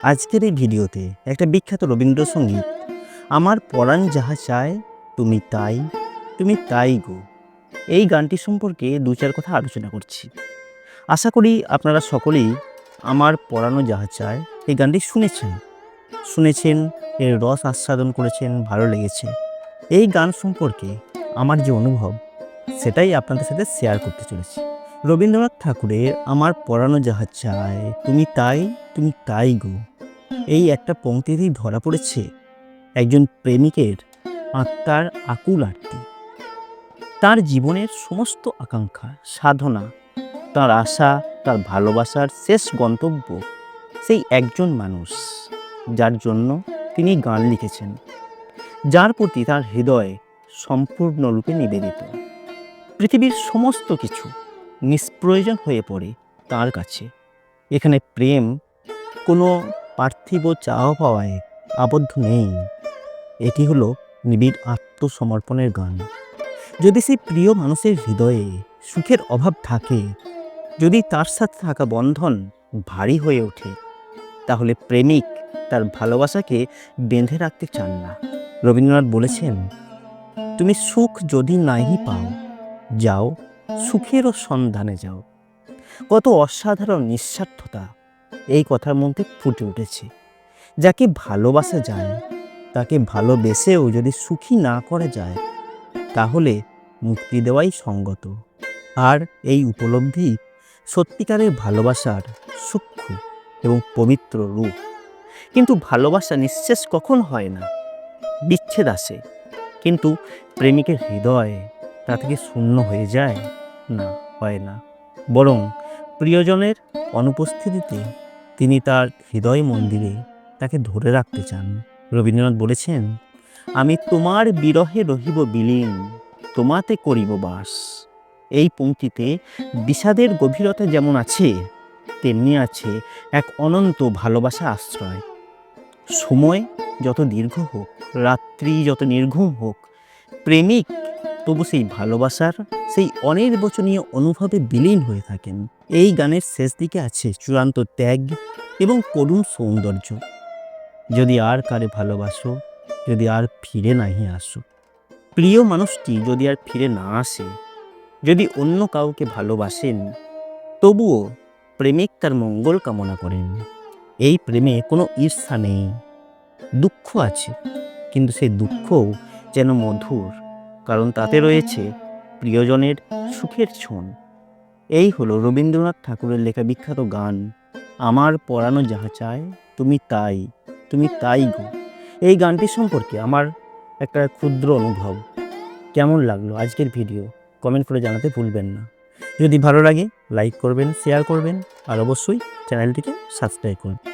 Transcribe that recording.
আজকের এই ভিডিওতে একটা বিখ্যাত রবীন্দ্রসঙ্গীত। আমার পরাণ যাহা চায়, তুমি তাই তুমি তাই গো। এই গানটি সম্পর্কে দু চার কথা আলোচনা করছি। আশা করি আপনারা সকলেই আমার পড়ানো যাহা চায়, এই গানটি শুনেছেন। শুনেছেন, এর রস আস্বাদন করেছেন, ভালো লেগেছে। এই গান সম্পর্কে আমার যে অনুভব, সেটাই আপনাদের সাথে শেয়ার করতে চলেছি। রবীন্দ্রনাথ ঠাকুরের আমার পড়ানো যাহা চায়, তুমি তাই তুমি তাই গো। এই একটা পংক্তিতেই ধরা পড়েছে একজন প্রেমিকের আত্মার আকুল আরতি। তার জীবনের সমস্ত আকাঙ্ক্ষা, সাধনা, তার আশা, তার ভালোবাসার শেষ গন্তব্য সেই একজন মানুষ যার জন্য তিনি গান লিখেছেন, যার প্রতি তার হৃদয় সম্পূর্ণরূপে নিবেদিত। পৃথিবীর সমস্ত কিছু নিষ্প্রয়োজন হয়ে পড়ে তার কাছে। এখানে প্রেম কোনো পার্থিব চাওয়া পাওয়ায় আবদ্ধ নেই। এটি হলো নিবিড় আত্মসমর্পণের গান। যদি সেই প্রিয় মানুষের হৃদয়ে সুখের অভাব থাকে, যদি তার সাথে থাকা বন্ধন ভারী হয়ে ওঠে, তাহলে প্রেমিক তার ভালোবাসাকে বেঁধে রাখতে চান না। রবীন্দ্রনাথ বলেছেন, তুমি সুখ যদি নাহি পাও, যাও সুখেরও সন্ধানে যাও। কত অসাধারণ নিঃস্বার্থতা। এই কথার মধ্যে ফুটে উঠেছে। যাকে ভালোবাসা যায়, তাকে ভালোবেসেও যদি সুখী না করা যায়, তাহলে মুক্তি দেওয়াই সঙ্গত। আর এই উপলব্ধি সত্যিকারের ভালোবাসার সূক্ষ্ম এবং পবিত্র রূপ। কিন্তু ভালোবাসা নিঃশেষ কখন হয় না? বিচ্ছেদ আসে। কিন্তু প্রেমিকের হৃদয় তা থেকে শূন্য হয়ে যায় না, হয় না। বরং প্রিয়জনের অনুপস্থিতিতে তিনি তার হৃদয় মন্দিরে তাকে ধরে রাখতে চান। রবীন্দ্রনাথ বলেছেন, আমি তোমার বিরহে রহিব বিলীন, তোমাতে করিব বাস। এই পংক্তিতে বিষাদের গভীরতা যেমন আছে, তেমনি আছে এক অনন্ত ভালোবাসা আশ্রয়। সময় যত দীর্ঘ হোক, রাত্রি যত নির্ঘুম হোক, প্রেমিক তবু সেই ভালোবাসার, সেই অনির্বচনীয় অনুভবে বিলীন হয়ে থাকেন। এই গানের শেষ দিকে আছে চূড়ান্ত ত্যাগ এবং করুণ সৌন্দর্য। যদি আর কারে ভালোবাসো, যদি আর ফিরে নাহি আসো। প্রিয় মানুষটি যদি আর ফিরে না আসে, যদি অন্য কাউকে ভালোবাসেন, তবুও প্রেমিক তার মঙ্গল কামনা করেন। এই প্রেমে কোনো ঈর্ষা নেই, দুঃখ আছে, কিন্তু সেই দুঃখও যেন মধুর। কারণ তাতে রয়েছে প্রিয়জনের সুখের ছোঁন। এই হলো রবীন্দ্রনাথ ঠাকুরের লেখা বিখ্যাত গান, আমার পড়ানো যাহা চায়, তুমি তাই তুমি তাই গো। এই গানটি সম্পর্কে আমার একটা ক্ষুদ্র অনুভব। কেমন লাগল আজকের ভিডিও, কমেন্ট করে জানাতে ভুলবেন না। যদি ভালো লাগে, লাইক করবেন, শেয়ার করবেন, আর অবশ্যই চ্যানেলটিকে সাবস্ক্রাইব করুন।